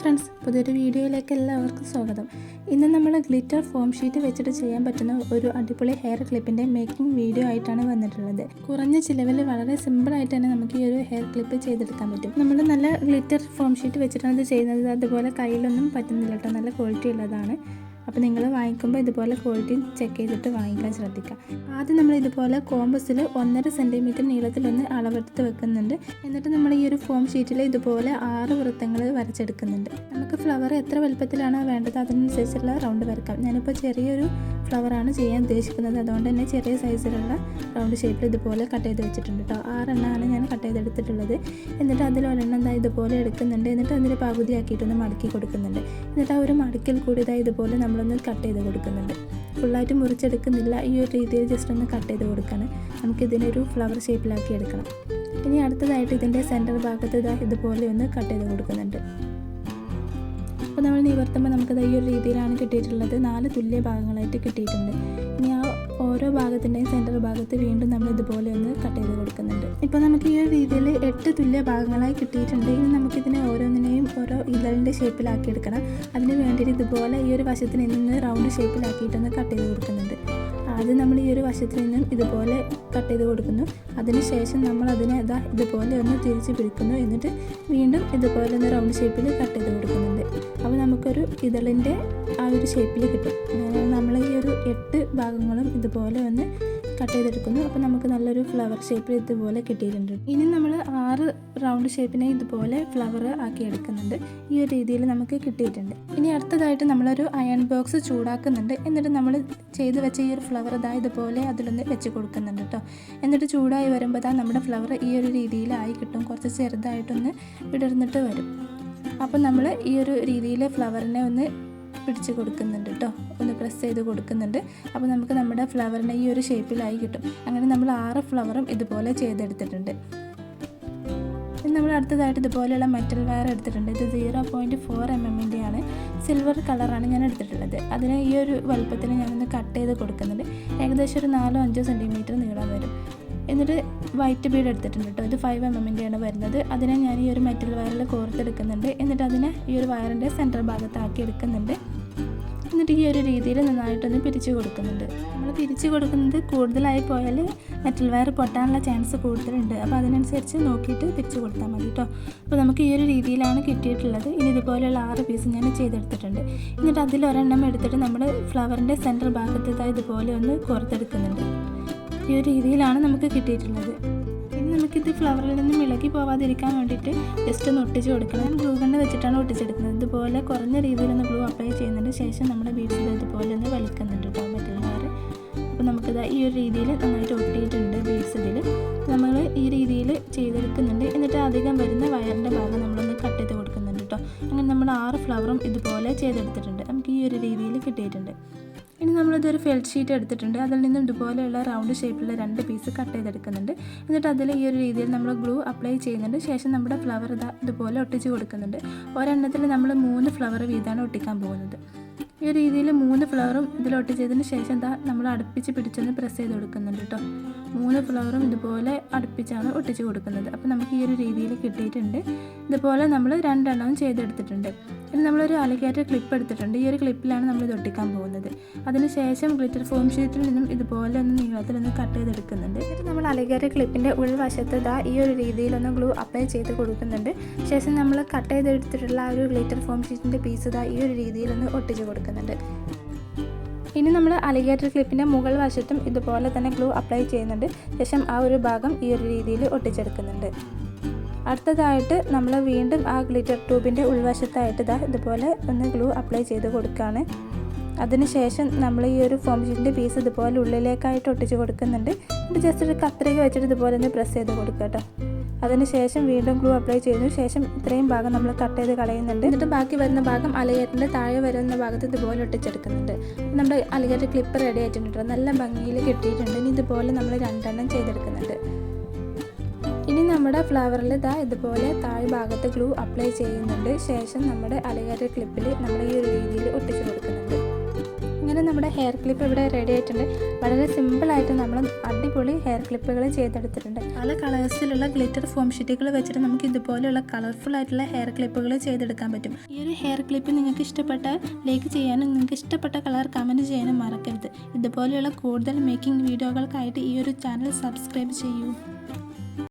Friends പുതിയൊരു വീഡിയോയിലേക്ക് എല്ലാവർക്കും സ്വാഗതം. ഇന്ന് നമ്മൾ ഗ്ലിറ്റർ ഫോം ഷീറ്റ് വെച്ചിട്ട് ചെയ്യാൻ പറ്റുന്ന ഒരു അടിപൊളി ഹെയർ ക്ലിപ്പിന്റെ മേക്കിംഗ് വീഡിയോ ആയിട്ടാണ് വന്നിട്ടുള്ളത്. കുറഞ്ഞ ചിലവിൽ വളരെ സിമ്പിളായിട്ട് തന്നെ നമുക്ക് ഈ ഒരു ഹെയർ ക്ലിപ്പ് ചെയ്തെടുക്കാൻ പറ്റും. നമ്മൾ നല്ല ഗ്ലിറ്റർ ഫോം ഷീറ്റ് വെച്ചിട്ടാണ് ഇത് ചെയ്യുന്നത്. അതുപോലെ കയ്യിലൊന്നും പറ്റുന്നില്ല കേട്ടോ. നല്ല ക്വാളിറ്റി ഉള്ളതാണ്. അപ്പോൾ നിങ്ങൾ വാങ്ങിക്കുമ്പോൾ ഇതുപോലെ ക്വാളിറ്റി ചെക്ക് ചെയ്തിട്ട് വാങ്ങിക്കാൻ ശ്രദ്ധിക്കുക. ആദ്യം നമ്മൾ ഇതുപോലെ കോമ്പസിൽ ഒന്നര സെന്റിമീറ്റർ നീളത്തിലൊന്ന് അളവെടുത്ത് വെക്കുന്നുണ്ട്. എന്നിട്ട് നമ്മൾ ഈ ഒരു ഫോം ഷീറ്റിൽ ഇതുപോലെ ആറ് വൃത്തങ്ങൾ വരച്ചെടുക്കുന്നുണ്ട്. നമുക്ക് ഫ്ലവർ എത്ര വലുപ്പത്തിലാണോ വേണ്ടത് അതിനനുസരിച്ചുള്ള റൗണ്ട് വരക്കാം ഞാനിപ്പോൾ ചെറിയൊരു ഫ്ലവറാണ് ചെയ്യാൻ ഉദ്ദേശിക്കുന്നത്. അതുകൊണ്ട് തന്നെ ചെറിയ സൈസിലുള്ള റൗണ്ട് ഷേപ്പിൽ ഇതുപോലെ കട്ട് ചെയ്ത് വെച്ചിട്ടുണ്ട് കേട്ടോ. ആറെണ്ണമാണ് ഞാൻ കട്ട് ചെയ്തെടുത്തിട്ടുള്ളത്. എന്നിട്ട് അതിൽ ഒരെണ്ണം എന്താ ഇതുപോലെ എടുക്കുന്നുണ്ട്. എന്നിട്ട് അതിൽ പകുതിയാക്കിയിട്ടൊന്ന് മടക്കി കൊടുക്കുന്നുണ്ട്. എന്നിട്ട് ആ ഒരു മടക്കിൽ കൂടി ഇതാ ഇതുപോലെ നമ്മളൊന്ന് കട്ട് ചെയ്ത് കൊടുക്കുന്നുണ്ട്. ഫുള്ളായിട്ട് മുറിച്ചെടുക്കുന്നില്ല. ഈ ഒരു രീതിയിൽ ജസ്റ്റ് ഒന്ന് കട്ട് ചെയ്ത് കൊടുക്കണം. നമുക്കിതിനൊരു ഫ്ലവർ ഷേപ്പിലാക്കി എടുക്കണം. ഇനി അടുത്തതായിട്ട് ഇതിന്റെ സെന്റർ ഭാഗത്ത് ഇതാ ഇതുപോലെ ഒന്ന് കട്ട് ചെയ്ത് കൊടുക്കുന്നുണ്ട്. അപ്പോൾ നമ്മൾ നിവർത്തുമ്പോൾ നമുക്കത് ഈ ഒരു രീതിയിലാണ് കിട്ടിയിട്ടുള്ളത്. നാല് തുല്യ ഭാഗങ്ങളായിട്ട് കിട്ടിയിട്ടുണ്ട്. ഇനി ആ ഓരോ ഭാഗത്തിന്റെയും സെന്റർ ഭാഗത്ത് വീണ്ടും നമ്മൾ ഇതുപോലെ ഒന്ന് കട്ട് ചെയ്ത് കൊടുക്കുന്നുണ്ട്. ഇപ്പോൾ നമുക്ക് ഈ ഒരു രീതിയിൽ എട്ട് തുല്യ ഭാഗങ്ങളായി കിട്ടിയിട്ടുണ്ട്. ഇനി നമുക്കിതിനെ ഓരോന്നിനെയും ഓരോ ഇതളിന്റെ ഷേപ്പിലാക്കി എടുക്കണം. അതിന് വേണ്ടിയിട്ട് ഇതുപോലെ ഈ ഒരു വശത്തിന് നിന്ന് റൗണ്ട് ഷേപ്പിലാക്കിയിട്ടൊന്ന് കട്ട് ചെയ്ത് കൊടുക്കുന്നുണ്ട്. ആദ്യം നമ്മൾ ഈ ഒരു വശത്ത് നിന്നും ഇതുപോലെ കട്ട് ചെയ്ത് കൊടുക്കുന്നു. അതിനുശേഷം നമ്മൾ അതിനെ ഇതാ ഇതുപോലെ ഒന്ന് തിരിച്ച് പിടിക്കുന്നു. എന്നിട്ട് വീണ്ടും ഇതുപോലെ ഒന്ന് റൗണ്ട് ഷേപ്പിൽ കട്ട് ചെയ്ത് കൊടുക്കുന്നുണ്ട്. അപ്പോൾ നമുക്കൊരു ഇതളിന്റെ ആ ഒരു ഷേപ്പിൽ കിട്ടും. നമ്മൾ ഈ ഒരു എട്ട് ഭാഗങ്ങളും ഇതുപോലെ ഒന്ന് കട്ട് ചെയ്തെടുക്കുന്നു. അപ്പോൾ നമുക്ക് നല്ലൊരു ഫ്ലവർ ഷേപ്പിൽ ഇതുപോലെ കിട്ടിയിട്ടുണ്ട്. ഇനി നമ്മൾ ആറ് റൗണ്ട് ഷേപ്പിനെ ഇതുപോലെ ഫ്ലവർ ആക്കി എടുക്കുന്നുണ്ട് ഈ ഒരു രീതിയിൽ നമുക്ക് കിട്ടിയിട്ടുണ്ട്. ഇനി അടുത്തതായിട്ട് നമ്മളൊരു അയൺ ബോക്സ് ചൂടാക്കുന്നുണ്ട്. എന്നിട്ട് നമ്മൾ ചെയ്ത് വെച്ച ഈ ഒരു ഫ്ലവർ ഇതാ ഇതുപോലെ അതിലൊന്ന് വെച്ച് കൊടുക്കുന്നുണ്ട് കേട്ടോ എന്നിട്ട് ചൂടായി വരുമ്പോൾ ഇതാ നമ്മുടെ ഫ്ലവർ ഈ ഒരു രീതിയിലായി കിട്ടും. കുറച്ച് ചെറുതായിട്ടൊന്ന് വിടർന്നിട്ട് വരും. അപ്പം നമ്മൾ ഈ ഒരു രീതിയിൽ ഫ്ലവറിനെ ഒന്ന് പിടിച്ച് കൊടുക്കുന്നുണ്ട് കേട്ടോ ഒന്ന് പ്രസ് ചെയ്ത് കൊടുക്കുന്നുണ്ട്. അപ്പോൾ നമുക്ക് നമ്മുടെ ഫ്ലവറിനെ ഈ ഒരു ഷേപ്പിലായി കിട്ടും. അങ്ങനെ നമ്മൾ ആറ് ഫ്ലവറും ഇതുപോലെ ചെയ്തെടുത്തിട്ടുണ്ട്. നമ്മൾ അടുത്തതായിട്ട് ഇതുപോലെയുള്ള മെറ്റൽ വയർ എടുത്തിട്ടുണ്ട്. ഇത് സീറോ പോയിന്റ് ഫോർ എം എമ്മിന്റെ ആണ്. സിൽവർ കളറാണ് ഞാൻ എടുത്തിട്ടുള്ളത്. അതിന് ഈ ഒരു വലുപ്പത്തിന് ഞാനൊന്ന് കട്ട് ചെയ്ത് കൊടുക്കുന്നുണ്ട്. ഏകദേശം ഒരു നാലോ അഞ്ചോ സെന്റിമീറ്റർ നീളം വരും. എന്നിട്ട് വൈറ്റ് ബീഡ് എടുത്തിട്ടുണ്ട് കേട്ടോ ഇത് ഫൈവ് എം എമ്മിന്റെയാണ് വരുന്നത്. അതിനെ ഞാൻ ഈ ഒരു മെറ്റൽ വയറിൽ കോർത്തെടുക്കുന്നുണ്ട്. എന്നിട്ട് അതിനെ ഈ ഒരു വയറിന്റെ സെന്റർ ഭാഗത്താക്കി എടുക്കുന്നുണ്ട്. എന്നിട്ട് ഈ ഒരു രീതിയിൽ നന്നായിട്ടൊന്ന് പിരിച്ചു കൊടുക്കുന്നുണ്ട്. നമ്മൾ പിരിച്ചു കൊടുക്കുന്നത് കൂടുതലായി പോയാൽ മെറ്റൽ വയർ പൊട്ടാനുള്ള ചാൻസ് കൂടുതലുണ്ട്. അപ്പോൾ അതിനനുസരിച്ച് നോക്കിയിട്ട് പിരിച്ചു കൊടുത്താൽ മതി കേട്ടോ. അപ്പോൾ നമുക്ക് ഈ ഒരു രീതിയിലാണ് കിട്ടിയിട്ടുള്ളത്. ഇനി ഇതുപോലെയുള്ള ആറ് പീസ് ഞാൻ ചെയ്തെടുത്തിട്ടുണ്ട്. എന്നിട്ട് അതിൽ ഒരെണ്ണം എടുത്തിട്ട് നമ്മൾ ഫ്ലവറിന്റെ സെന്റർ ഭാഗത്തേതായി ഇതുപോലെ ഒന്ന് കോർത്തെടുക്കുന്നുണ്ട്. ഈ ഒരു രീതിയിലാണ് നമുക്ക് കിട്ടിയിട്ടുള്ളത്. നമുക്കിത് ഫ്ലവറിൽ നിന്നും ഇളകി പോവാതിരിക്കാൻ വേണ്ടിയിട്ട് ജസ്റ്റ് ഒന്ന് ഒട്ടിച്ച് കൊടുക്കണം. ഗ്ലൂ തന്നെ വെച്ചിട്ടാണ് ഒട്ടിച്ചെടുക്കുന്നത്. ഇതുപോലെ കുറഞ്ഞ രീതിയിലൊന്ന് ഗ്ലൂ അപ്ലൈ ചെയ്യുന്നതിന് ശേഷം നമ്മുടെ ബീഡ്സിൽ ഇതുപോലെ ഒന്ന് വലിക്കുന്നുണ്ട് കേട്ടോ വയർ അപ്പോൾ നമുക്കിത് ഈ ഒരു രീതിയിൽ നന്നായിട്ട് ഒട്ടിയിട്ടുണ്ട് ബീഡ്സ് നമ്മൾ ഈ രീതിയിൽ ചെയ്തെടുക്കുന്നുണ്ട്. എന്നിട്ട് അധികം വരുന്ന വയറിന്റെ ഭാഗം നമ്മളൊന്ന് കട്ട് ചെയ്ത് കൊടുക്കുന്നുണ്ട് കേട്ടോ. അങ്ങനെ നമ്മൾ ആറ് ഫ്ലവറും ഇതുപോലെ ചെയ്തെടുത്തിട്ടുണ്ട്. നമുക്ക് ഈ ഒരു രീതിയിൽ കിട്ടിയിട്ടുണ്ട്. ഇനി നമ്മളിതൊരു ഫെൽറ്റ് ഷീറ്റ് എടുത്തിട്ടുണ്ട്. അതിൽ നിന്നും ഇതുപോലെയുള്ള റൗണ്ട് ഷേപ്പിലുള്ള രണ്ട് പീസ് കട്ട് ചെയ്തെടുക്കുന്നുണ്ട്. എന്നിട്ട് അതിൽ ഈ ഒരു രീതിയിൽ നമ്മൾ ഗ്ലൂ അപ്ലൈ ചെയ്യുന്നുണ്ട്. ശേഷം നമ്മുടെ ഫ്ലവർ ഇതാ ഇതുപോലെ ഒട്ടിച്ച് കൊടുക്കുന്നുണ്ട്. ഒരെണ്ണത്തിൽ നമ്മൾ മൂന്ന് ഫ്ലവർ വീതമാണ് ഒട്ടിക്കാൻ പോകുന്നത്. ഈ രീതിയിൽ മൂന്ന് ഫ്ലവറും ഇതിലൊട്ട് ചെയ്തതിന് ശേഷം എന്താ നമ്മൾ അടുപ്പിച്ച് പിടിച്ചൊന്ന് പ്രസ് ചെയ്ത് കൊടുക്കുന്നുണ്ട് കേട്ടോ മൂന്ന് ഫ്ലവറും ഇതുപോലെ അടുപ്പിച്ചാണ് ഒട്ടിച്ച് കൊടുക്കുന്നത്. അപ്പോൾ നമുക്ക് ഈ ഒരു രീതിയിൽ കിട്ടിയിട്ടുണ്ട്. ഇതുപോലെ നമ്മൾ രണ്ടെണ്ണവും ചെയ്തെടുത്തിട്ടുണ്ട്. ഇനി നമ്മളൊരു അലക്കേറ്റ ക്ലിപ്പ് എടുത്തിട്ടുണ്ട്. ഈ ഒരു ക്ലിപ്പിലാണ് നമ്മൾ ഇത് ഒട്ടിക്കാൻ പോകുന്നത്. അതിനുശേഷം ഗ്ലിറ്റർ ഫോം ഷീറ്റിൽ നിന്നും ഇതുപോലെ ഒന്ന് നീളത്തിൽ ഒന്ന് കട്ട് ചെയ്തെടുക്കുന്നുണ്ട്. എന്നിട്ട് നമ്മൾ അലക്കേറ്റ ക്ലിപ്പിന്റെ ഉൾവശത്ത് ഇതാ ഈ ഒരു രീതിയിലൊന്ന് ഗ്ലൂ അപ്ലൈ ചെയ്ത് കൊടുക്കുന്നുണ്ട്. ശേഷം നമ്മൾ കട്ട് ചെയ്തെടുത്തിട്ടുള്ള ആ ഒരു ഗ്ലിറ്റർ ഫോം ഷീറ്റിന്റെ പീസ് ഇതാ ഈ ഒരു രീതിയിലൊന്ന് ഒട്ടിച്ച് കൊടുക്കുന്നുണ്ട്. ഇനി നമ്മൾ അലിഗേറ്റർ ക്ലിപ്പിന്റെ മുകൾ വശത്തും ഇതുപോലെ തന്നെ ഗ്ലൂ അപ്ലൈ ചെയ്യുന്നുണ്ട്. ശേഷം ആ ഒരു ഭാഗം ഈ ഒരു രീതിയിൽ ഒട്ടിച്ചെടുക്കുന്നുണ്ട്. അടുത്തതായിട്ട് നമ്മൾ വീണ്ടും ആ ഗ്ലിറ്റർ ട്യൂബിന്റെ ഉൾവശത്തായിട്ട് ഇതാ ഇതുപോലെ ഒന്ന് ഗ്ലൂ അപ്ലൈ ചെയ്ത് കൊടുക്കുകയാണ്. അതിനുശേഷം നമ്മൾ ഈ ഒരു ഫോം ഷീറ്റിന്റെ പീസ് ഇതുപോലെ ഉള്ളിലേക്കായിട്ട് ഒട്ടിച്ച് കൊടുക്കുന്നുണ്ട്. ജസ്റ്റ് ഒരു കത്രിക വെച്ചിട്ട് ഇതുപോലെ ഒന്ന് പ്രസ് ചെയ്ത് കൊടുക്കുക കേട്ടോ. അതിനുശേഷം വീണ്ടും ഗ്ലൂ അപ്ലൈ ചെയ്തതിനു ശേഷം ഇത്രയും ഭാഗം നമ്മൾ കട്ട് ചെയ്ത് കളയുന്നുണ്ട്. എന്നിട്ട് ബാക്കി വരുന്ന ഭാഗം അലിഗേറ്ററിന്റെ താഴെ വരുന്ന ഭാഗത്ത് ഇതുപോലെ ഒട്ടിച്ചെടുക്കുന്നുണ്ട്. നമ്മുടെ അലിഗേറ്റർ ക്ലിപ്പ് റെഡി ആയിട്ടുണ്ട് നല്ല ഭംഗിയിൽ കിട്ടിയിട്ടുണ്ട്. ഇനി ഇതുപോലെ നമ്മൾ രണ്ടെണ്ണം ചെയ്തെടുക്കുന്നുണ്ട്. ഇനി നമ്മുടെ ഫ്ലവറിൽ ഇതാ ഇതുപോലെ താഴെ ഭാഗത്ത് ഗ്ലൂ അപ്ലൈ ചെയ്യുന്നുണ്ട്. ശേഷം നമ്മുടെ അലിഗേറ്റർ ക്ലിപ്പിൽ നമ്മൾ ഈ ഒരു രീതിയിൽ ഒട്ടിച്ചു കൊടുക്കുന്നുണ്ട്. ഇങ്ങനെ നമ്മുടെ ഹെയർ ക്ലിപ്പ് ഇവിടെ റെഡി ആയിട്ടുണ്ട്. വളരെ സിമ്പിളായിട്ട് നമ്മൾ അടിപൊളി ഹെയർ ക്ലിപ്പുകൾ ചെയ്തെടുത്തിട്ടുണ്ട്. പല കളേഴ്സിലുള്ള ഗ്ലിറ്റർ ഫോം ഷീറ്റുകൾ വെച്ചിട്ട് നമുക്ക് ഇതുപോലെയുള്ള കളർഫുൾ ആയിട്ടുള്ള ഹെയർ ക്ലിപ്പുകൾ ചെയ്തെടുക്കാൻ പറ്റും. ഈ ഒരു ഹെയർ ക്ലിപ്പ് നിങ്ങൾക്ക് ഇഷ്ടപ്പെട്ട ലൈക്ക് ചെയ്യാനും നിങ്ങൾക്ക് ഇഷ്ടപ്പെട്ട കളർ കമന്റ് ചെയ്യാനും മറക്കരുത്. ഇതുപോലെയുള്ള കൂടുതൽ മേക്കിംഗ് വീഡിയോകൾക്കായിട്ട് ഈ ഒരു ചാനൽ സബ്സ്ക്രൈബ് ചെയ്യൂ.